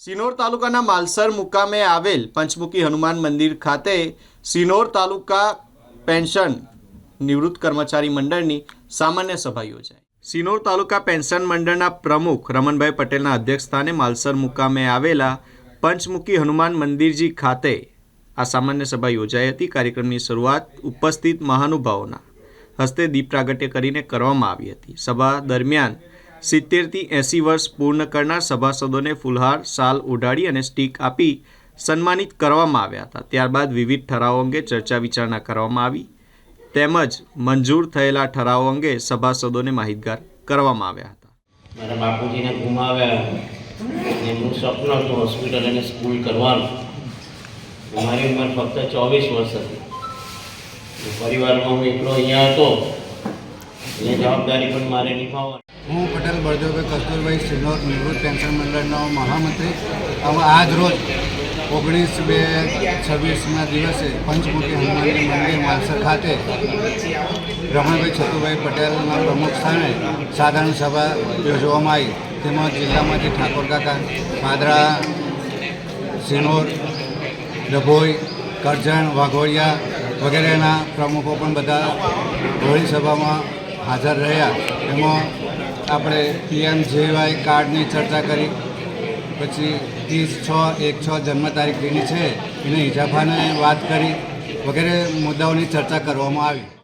સિનોર તાલુકાના માલસર મુકામે આવેલ પંચમુખી હનુમાન મંદિર ખાતે સિનોર તાલુકા પેન્શન નિવૃત્ત કર્મચારી મંડળની સામાન્ય સભા યોજાઈ. સિનોર તાલુકા પેન્શન મંડળના પ્રમુખ રમણભાઈ પટેલના અધ્યક્ષસ્થાને માલસર મુકામે આવેલા પંચમુખી હનુમાન મંદિરજી ખાતે આ સામાન્ય સભા યોજાઈ હતી. કાર્યક્રમની શરૂઆત ઉપસ્થિત મહાનુભાવોના હસ્તે દીપ પ્રાગટ્ય કરીને કરવામાં આવી હતી. સભા દરમિયાન સિત્તેરથી એંસી વર્ષ પૂર્ણ કરનાર સભાસદોને ફુલહાર શાલ ઓઢાડી અને સ્ટીક આપી સન્માનિત કરવામાં આવ્યા હતા. ત્યારબાદ વિવિધ ઠરાવો અંગે ચર્ચા વિચારણા કરવામાં આવી. તેમજ મંજૂર થયેલા ઠરાવો અંગે સભાસદોને માહિતગાર કરવામાં આવ્યા હતા. મારા બાપુજીને ગુમાવ્યા. એમનું સ્વપ્ન હતું હોસ્પિટલ અને સ્કૂલ કરવાનું. મારી ઉંમર ફક્ત ચોવીસ વર્ષ હતી. પરિવારમાં હું એકલો અહીંયા હતો. જવાબદારી પણ મારે નિભાવવાની. હું પટેલ બળદેવભાઈ કસ્તુરભાઈ સિનોર નિવૃત્ત પેન્શન મંડળનો મહામંત્રી. હવે આજ રોજ ઓગણીસ બે છવ્વીસના દિવસે પંચમુખી હનુમાનજી મંદિર માલસર ખાતે રમણભાઈ છતુભાઈ પટેલના પ્રમુખ સ્થાને સાધારણ સભા યોજવામાં આવી. તેમાં જિલ્લામાંથી ઠાકોર કાકા, પાદરા, સિનોર ડભોઈ કરજણ, વાઘોડિયા વગેરેના પ્રમુખો પણ બધા હોળી સભામાં હાજર રહ્યા. એમાં આપણે પીએમ જેવાય કાર્ડની ચર્ચા કરી. પછી ત્રીસ છ, એક, છ જન્મ તારીખ જેની છે, એને ઇજાફાને વાત કરી. વગેરે મુદ્દાઓની ચર્ચા કરવામાં આવી.